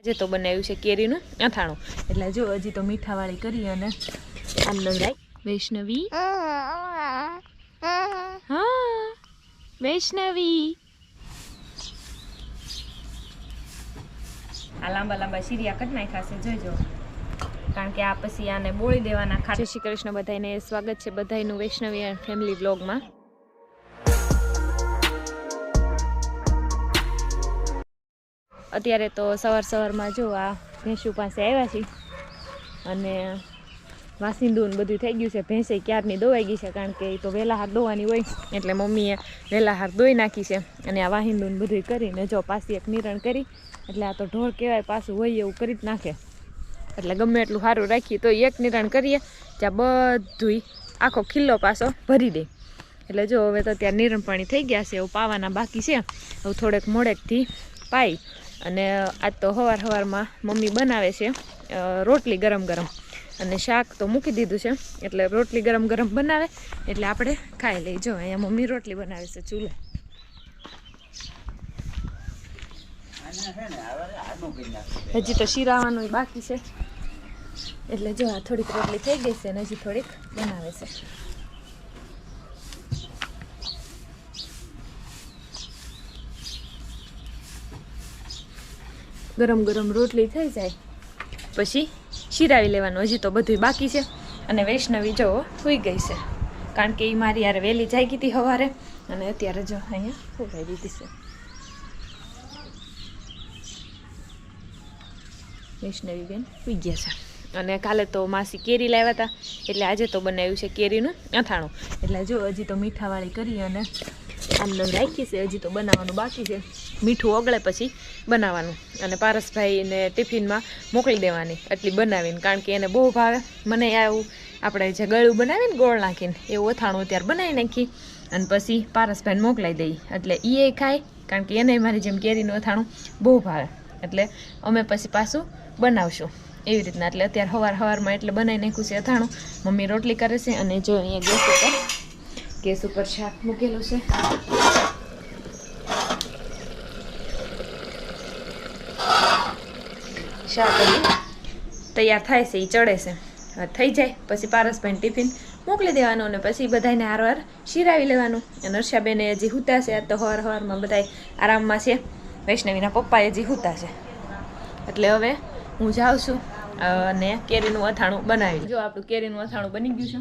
આજે તો બનાવ્યું છે કેરીનું અથાણું. એટલે જો હજી તો મીઠાવાળી કરી અને વૈષ્ણવી? હા વૈષ્ણવી. આ લાંબા લાંબા શીરિયા કટ નાખ્યા છે જોઈજો કારણ કે આ પછી આને બોળી દેવાના ખા જય શ્રી કૃષ્ણ બધાને સ્વાગત છે બધાનું વૈષ્ણવી ફેમિલી બ્લોગમાં અત્યારે તો સવાર સવારમાં જો આ ભેંસુ પાસે આવ્યા છીએ અને વાસિંદુ બધું થઈ ગયું છે. ભેંસે ક્યારની દોવાઈ ગઈ છે કારણ કે એ તો વહેલા હાર દોવાની હોય એટલે મમ્મીએ વહેલા હાર દોઈ નાખી છે અને આ વાહિંદુ ને બધું કરીને જો પાછી એક નિરણ કરી એટલે આ તો ઢોળ કહેવાય પાછું હોય એવું કરી જ નાખે. એટલે ગમે એટલું સારું રાખીએ તો એક નિરણ કરીએ ત્યાં બધુંય આખો ખિલ્લો પાછો ભરી દે. એટલે જો હવે તો ત્યાં નિરણ પાણી થઈ ગયા છે, એવું પાવાના બાકી છે. હવે થોડેક મોડેકથી પાઈ અને આજ તો સવાર સવારમાં મમ્મી બનાવે છે રોટલી ગરમ ગરમ. અને શાક તો મૂકી દીધું છે, એટલે રોટલી ગરમ ગરમ બનાવે, એટલે આપણે ખાઈ લઈ. જો, અહીંયા મમ્મી રોટલી બનાવે છે, ચૂલે. હજી તો શીરાવાનું બાકી છે. એટલે જો, આ થોડીક રોટલી થઈ ગઈ છે અને હજી થોડીક બનાવે છે. ગરમ ગરમ રોટલી થઈ જાય. પછી શીરાવી લેવાનું. હજી તો બધું બાકી છે. અને વૈષ્ણવી જો સુઈ ગઈ છે. કારણ કે એ મારી યાર વહેલી જાગી હતી સવારે અને અત્યારે જો અહીંયા સુકાઈ દીધી છે. વૈષ્ણવી બેન સુઈ ગયા છે. અને કાલે તો માસી કેરી લાવ્યા હતા. એટલે આજે તો બનાવ્યું છે કેરીનું અથાણું. એટલે જો હજી તો મીઠાવાળી કરી અને આમને રાખી છે, હજી તો બનાવવાનું બાકી છે. મીઠું ઓગળે પછી બનાવવાનું અને પારસભાઈને ટિફિનમાં મોકલી દેવાની એટલી બનાવીને, કારણ કે એને બહુ ભાવે. મને આવું આપણે જે ગળું બનાવીને ગોળ નાખીને એવું અથાણું ત્યારે બનાવી નાખી અને પછી પારસભાઈને મોકલાઈ દઈ. એટલે એ ખાય, કારણ કે એને મારી જેમ કેરીનું અથાણું બહુ ભાવે. એટલે અમે પછી પાછું બનાવશું એવી રીતના. એટલે અત્યારે સવાર સવારમાં એટલે બનાવી નાખ્યું છે અથાણું. મમ્મી રોટલી કરે છે અને જો અહીંયા ગેસ ઉપર ગેસ ઉપર શાક મૂકેલું છે. શાક તૈયાર થાય છે એ ચડે છે. થઈ જાય, પછી પારસભાઈને ટિફિન મોકલી દેવાનું અને પછી બધાને હારવાર શીરાવી લેવાનું. અને હર્ષાબેને હજી હુતા છે તો હવાર હવારમાં બધા આરામમાં છે. વૈષ્ણવીના પપ્પાએ હજી હુતા છે. એટલે હવે હું જાઉં છું અને કેરીનું અથાણું બનાવી જો આપણું કેરીનું અથાણું બની ગયું છે.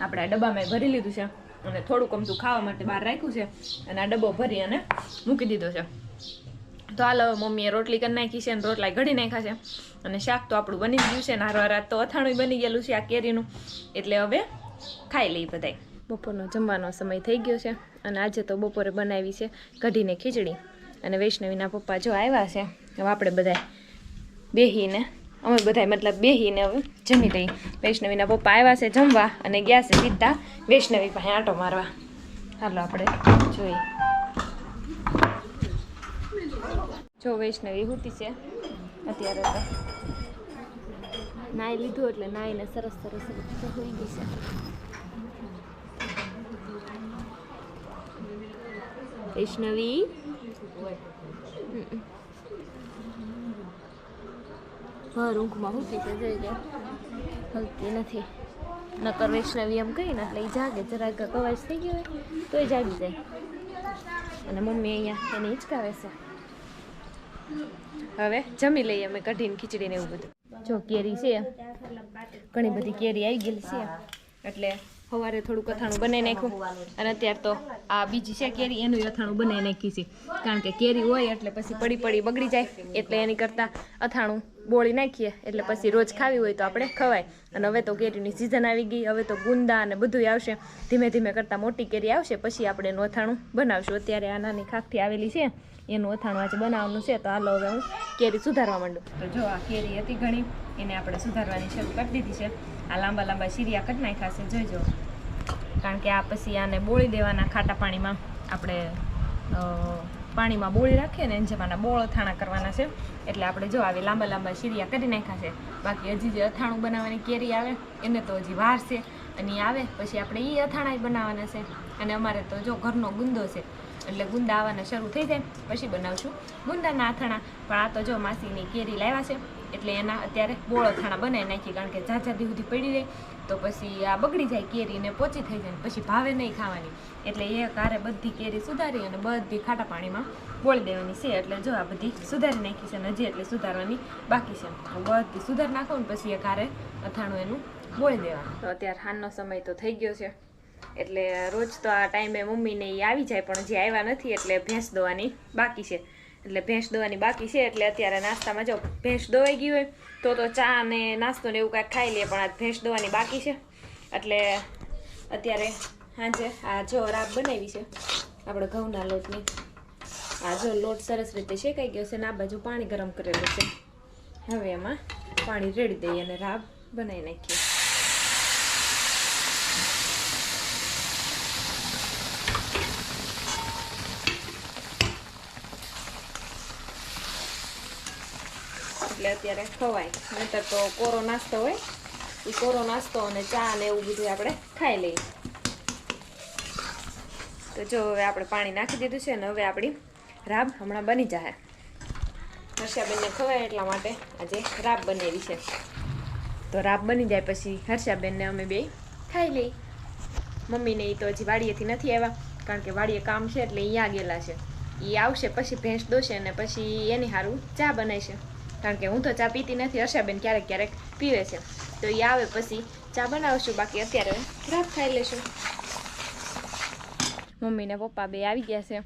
આપણે આ ડબ્બામાં ભરી લીધું છે અને થોડુંક અમથું ખાવા માટે બહાર રાખ્યું છે અને આ ડબ્બો ભરી અને મૂકી દીધો છે. તો હાલ હવે મમ્મીએ રોટલી કરી નાખી છે અને રોટલા ઘડી નાખ્યા છે. અને શાક તો આપણું બની ગયું છે ને હારવાર રાત તો અથાણું બની ગયેલું છે આ કેરીનું. એટલે હવે ખાઈ લઈ બધાય. બપોરનો જમવાનો સમય થઈ ગયો છે અને આજે તો બપોરે બનાવી છે કઢીને ખીચડી. અને વૈષ્ણવીના પપ્પા જો આવ્યા છે, હવે આપણે બધા બેહીને અમે બધાય મતલબ બેહીને હવે જમી લઈ વૈષ્ણવીના પપ્પા આવ્યા છે જમવા અને ગયા છે સીધા વૈષ્ણવી પાસે આંટો મારવા. હાલો આપણે જોઈએ. જો વૈષ્ણવી હુતી છે અત્યારે તો. નાઈ લીધું એટલે નાઈને સરસ સરસ રીતે ગઈ છે. વૈષ્ણવી હા ઊંઘમાં ઉઠી છે જોઈ લે હલતી નથી. નકર વૈષ્ણવી એમ કહીને એટલે એ જાગે, જરાક કવાજ થઈ ગયો હોય, તોય જાગી જાય. અને મમ્મી અહીંયા એને હિંચકાવે છે. હવે જમી લઈએ અમે કઢીને ખીચડીને એવું બધું. જો કેરી છે, ઘણી બધી કેરી આવી ગયેલી છે. એટલે સવારે થોડુંક અથાણું બનાવી નાખ્યું અને અત્યારે તો આ બીજી છે કેરી એનું અથાણું બનાવી નાખી છે. કારણ કે કેરી હોય એટલે પછી પડી પડી બગડી જાય. એટલે એની કરતાં અથાણું બોળી નાખીએ. એટલે પછી રોજ ખાવી હોય તો આપણે ખવાય. અને હવે તો કેરીની સિઝન આવી ગઈ. હવે તો ગુંદા અને બધું આવશે. ધીમે ધીમે કરતાં મોટી કેરી આવશે. પછી આપણે એનું અથાણું બનાવશું. અત્યારે આ નાની ખાખથી આવેલી છે. એનું અથાણું આજે બનાવવાનું છે. તો હાલો હવે હું કેરી સુધારવા માંડું. તો જો આ કેરી હતી ઘણી. એને આપણે સુધારવાની શરૂ કરી દીધી છે. આ લાંબા લાંબા શીરિયા કટ નાખ્યા છે, જોઈજો. કારણ કે આ પછી આને બોળી દેવાના ખાટા પાણીમાં આપણે પાણીમાં બોળી રાખીએ ને જેમાંના બોળ અથાણા કરવાના છે. એટલે આપણે જો આવી લાંબા લાંબા શીરિયા કરી નાખ્યા છે. બાકી હજી જે અથાણું બનાવવાની કેરી આવે, એને તો હજી વાર છે. અને આવે, પછી આપણે એ અથાણા બનાવવાના છે. અને અમારે તો જો ઘરનો ગુંદો છે. એટલે ગુંદા આવવાના શરૂ થઈ જાય, પછી બનાવશું ગુંદાના અથાણા. પણ આ તો જો માસીની કેરી લાવ્યા છે. એટલે એના અત્યારે બોળો અથાણા બનાવી નાખીએ, કારણ કે ઝાઝા દી સુધી પડી રહી, તો પછી આ બગડી જાય કેરી ને પોચી થઈ જાય પછી ભાવે નહીં ખાવાની. એટલે એ કારે બધી કેરી સુધારી અને બધી ખાટા પાણીમાં બોળી દેવાની છે. એટલે જો આ બધી સુધારી નાખી છે અને હજી એટલે સુધારવાની બાકી છે. બધી સુધાર નાખો ને પછી એ કારે અથાણું એનું બોળી દેવાનું. તો અત્યારે હાનનો સમય તો થઈ ગયો છે. એટલે રોજ તો આ ટાઈમે મમ્મીને એ આવી જાય, પણ હજી આવ્યા નથી, એટલે ભેંસ દોવાની બાકી છે. એટલે ભેંસ દોવાની બાકી છે, એટલે અત્યારે નાસ્તામાં જો ભેંસ દોવાઈ ગઈ હોય, તો તો ચા ને નાસ્તો ને એવું કાંઈક ખાઈ લઈએ, પણ આ ભેંસ દોવાની બાકી છે. એટલે અત્યારે સાંજે આ જો રાબ બનાવી છે આપણે ઘઉંના લોટની આ જો લોટ સરસ રીતે શેકાઈ ગયો છે ને આ બાજુ પાણી ગરમ કરેલું છે. હવે એમાં પાણી રેડી દઈએ અને રાબ બનાવી નાખીએ. એટલે અત્યારે ખવાય. નહીતર તો કોરો નાસ્તો હોય. એ કોરો નાસ્તો અને ચા ને એવું બધું આપણે ખાઈ લઈએ. તો જો હવે આપણે પાણી નાખી દીધું છે અને હવે આપણી રાબ હમણાં બની જાય હર્ષાબેનને ખવાય એટલા માટે આજે રાબ બનાવી છે. તો રાબ બની જાય પછી હર્ષાબેનને અમે બે ખાઈ લઈ મમ્મીને એ તો હજી વાડીએથી નથી આવ્યા, કારણ કે વાડીએ કામ છે એટલે અહીંયા ગયેલા છે. એ આવશે પછી ભેંસ દોશે અને પછી એની સારું ચા બનાવશે. કારણ કે હું તો ચા પીતી નથી, હર્ષાબેન ક્યારેક ક્યારેક પીવે છે. તો એ આવે પછી ચા બનાવશું, બાકી અત્યારે રાબ ખાઈ લેશું મમ્મી ને પપ્પા બે આવી ગયા છે.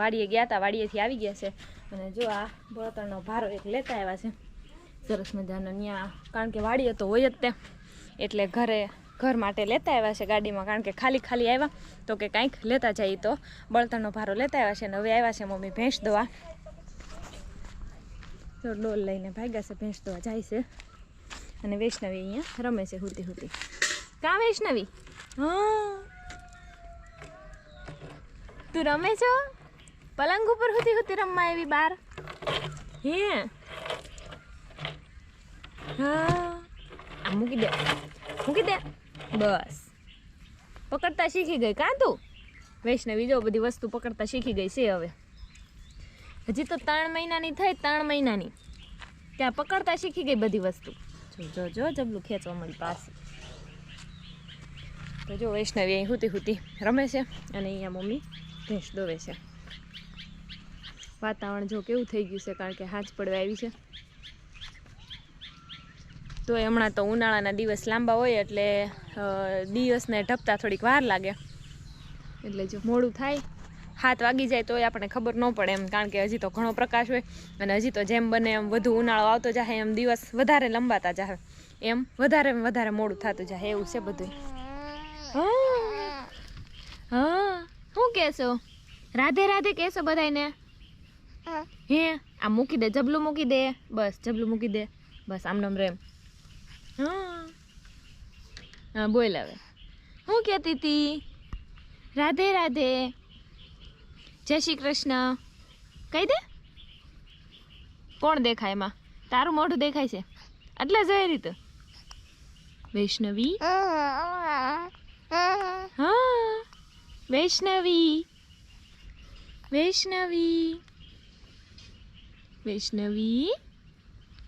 વાડીએ ગયા હતા વાડીએથી આવી ગયા છે. અને જો આ બળતણનો ભારો એક લેતા આવ્યા છે. સરસ મજાનો ત્યાં કારણ કે વાડીએ તો હોય જ તે. એટલે ઘરે, ઘર માટે લેતા આવ્યા છે ગાડીમાં, કારણ કે ખાલી ખાલી આવ્યા. તો કે કાંઈક લેતા જઈએ તો. બળતણનો ભારો લેતા આવ્યા છે અને હવે આવ્યા છે મમ્મી ભેંસ દવા. તો ડોલ લઈને ભાગ્યા છે ભેંસ ધોવા જાય છે. અને વૈષ્ણવી અહીંયા રમે છે હુતી હુતી કા વૈષ્ણવી? હા. તું રમે છો? પલંગ ઉપર હુતી હુતી રમવા એવી બાર? હે? હા. આ મૂકી દે. મૂકી દે. બસ. પકડતા શીખી ગઈ કાં તું? વૈષ્ણવી, જો બધી વસ્તુ પકડતા શીખી ગઈ છે હવે. હજી તો ત્રણ મહિનાની થઈ, ત્રણ મહિનાની. ત્યાં પકડતા શીખી ગઈ બધી વસ્તુ. જો જો જબલું ખેંચવા મળી પાસે તો જો વૈષ્ણવી અહીં હુતી હુતી રમે છે અને અહીંયા મમ્મી ભેંસ દોવે છે. વાતાવરણ જો કેવું થઈ ગયું છે, કારણ કે હાથ પડવા આવી છે. તો હમણાં તો ઉનાળાના દિવસ લાંબા હોય એટલે દિવસને ઢપતા થોડીક વાર લાગે. એટલે જો મોડું થાય હાથ વાગી જાય તોય આપણને ખબર ન પડે એમ, કારણ કે હજી તો ઘણો પ્રકાશ હોય અને હજી તો જેમ બને એમ વધુ ઉનાળો આવતો જાય એમ દિવસ વધારે લંબાતા જાય એમ વધારે વધારે મોડું થતું જાય એવું છે બધું હા શું કહેશો? રાધે રાધે કહેશો બધાને હે, આ મૂકી દે, જબલું મૂકી દે. બસ, જબલું મૂકી દે. બસ, આમ નમ રેમ. હા. બોલ હવે. હું કહેતી હતી રાધે રાધે. જય શ્રી કૃષ્ણ. કહી દે? કોણ દેખાય એમાં? તારું મોઢું દેખાય છે. એટલે જોઈ રીતે. વૈષ્ણવી? વૈષ્ણવી. વૈષ્ણવી. વૈષ્ણવી?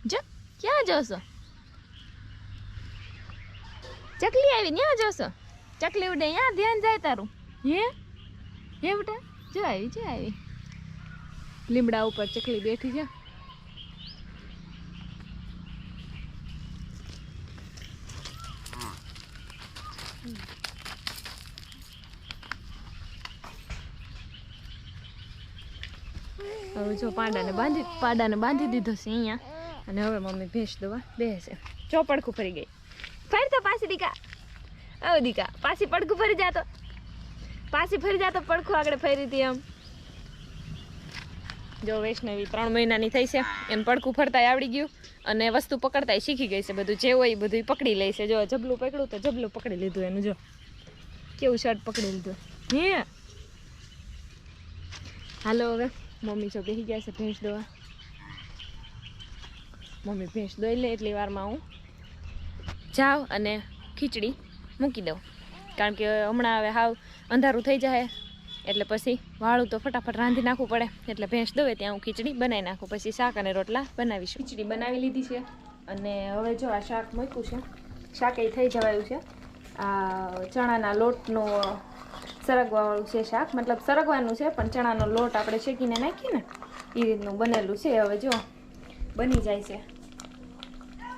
જો, ક્યાં જોશો? ચકલી આવી ત્યાં જોશો? ચકલી ઉડે ત્યાં ધ્યાન જાય તારું. હે? હે બેટા જો આવી જો આવી લીમડા ઉપર ચકલી બેઠી છે. હવે જો પાંડાને બાંધી, પાડાને બાંધી દીધો છે અહીંયા. અને હવે મમ્મી ભેંસ દવા બેસે. જો પડખું ફરી ગઈ. ફરી તો પાછી દીકા. ઓ દીકા, પાછી પડખું ફરી જાતો. પાછી ફરી જાતો પડખું આગળ ફરી હતી એમ. જો વૈષ્ણવી ત્રણ મહિનાની થઈ છે, એમ પડખું ફરતાય આવડી ગયું અને વસ્તુ પકડતાય શીખી ગઈ છે બધું. જે હોય એ બધું પકડી લે છે. જો જબલું પકડ્યું તો જબલું પકડી લીધું એનું, જો. કેવું શર્ટ પકડી લીધું. હે? હાલો હવે, મમ્મી જો બેસી ગયા છે ભેંસ દોવા. મમ્મી ભેંસ દોઈ લે, એટલી વારમાં હું જાઉં અને ખીચડી મૂકી દઉં. કારણ કે હમણાં હવે હાવ અંધારું થઈ જાય. એટલે પછી વાળું તો ફટાફટ રાંધી નાખવું પડે. એટલે ભેંસ દવે ત્યાં હું ખીચડી બનાવી નાખું. પછી શાક અને રોટલા બનાવીશું. ખીચડી બનાવી લીધી છે. અને હવે જો આ શાક મૂક્યું છે. શાક એ થઈ જવાયું છે. આ ચણાના લોટનું સરગવાવાળું છે શાક. મતલબ સરગવાનું છે, પણ ચણાનો લોટ આપણે શેકીને નાખીએ ને એ રીતનું બનેલું છે. હવે જો બની જાય છે.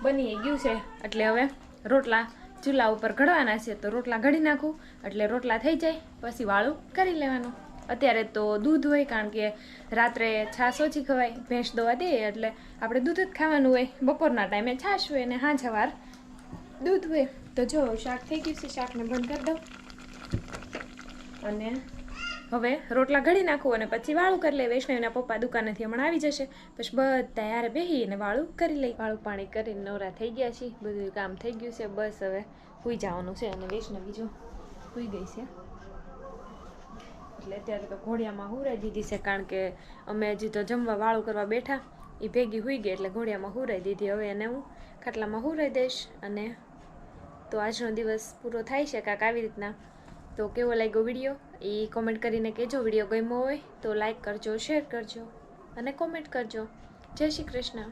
બની ગયું છે. એટલે હવે રોટલા ચૂલા ઉપર ઘડવાના છે તો રોટલા ઘડી નાખું. એટલે રોટલા થઈ જાય, પછી વાળું કરી લેવાનું. અત્યારે તો દૂધ હોય, કારણ કે રાત્રે છાશ ઓછી ખવાય, ભેંસ દોવા દે એટલે આપણે દૂધ જ ખાવાનું હોય. બપોરના ટાઈમે છાશ હોય અને હાંજ વાર દૂધ હોય. તો જો, શાક થઈ ગયું છે, શાકને બંધ કરી દઉં. અને હવે રોટલા ઘડી નાખું અને પછી વાળું કરી લે વૈષ્ણવીના પપ્પા દુકાનેથી હમણાં આવી જશે. પછી બધા યારે બેસી અને વાળું કરી લઈ. વાળું પાણી કરીને નવરા થઈ ગયા છીએ. બધું કામ થઈ ગયું છે. બસ હવે સુઈ જવાનું છે અને વૈષ્ણવી જો સુઈ ગઈ છે. એટલે અત્યારે તો ઘોડિયામાં હુરાઈ દીધી છે કારણ કે અમે હજી તો જમવા વાળું કરવા બેઠા. એ ભેગી હુઈ ગઈ એટલે ઘોડિયામાં હુરાઈ દીધી. હવે એને હું ખાટલામાં હુરાઈ દઈશ અને તો આજનો દિવસ પૂરો થાય છે કાંક આવી રીતના. તો કેવો લાગ્યો વીડિયો એ કોમેન્ટ કરીને કહેજો. વીડિયો ગમ્યો હોય તો લાઈક કરજો શેર કરજો અને કોમેન્ટ કરજો. જય શ્રી કૃષ્ણ.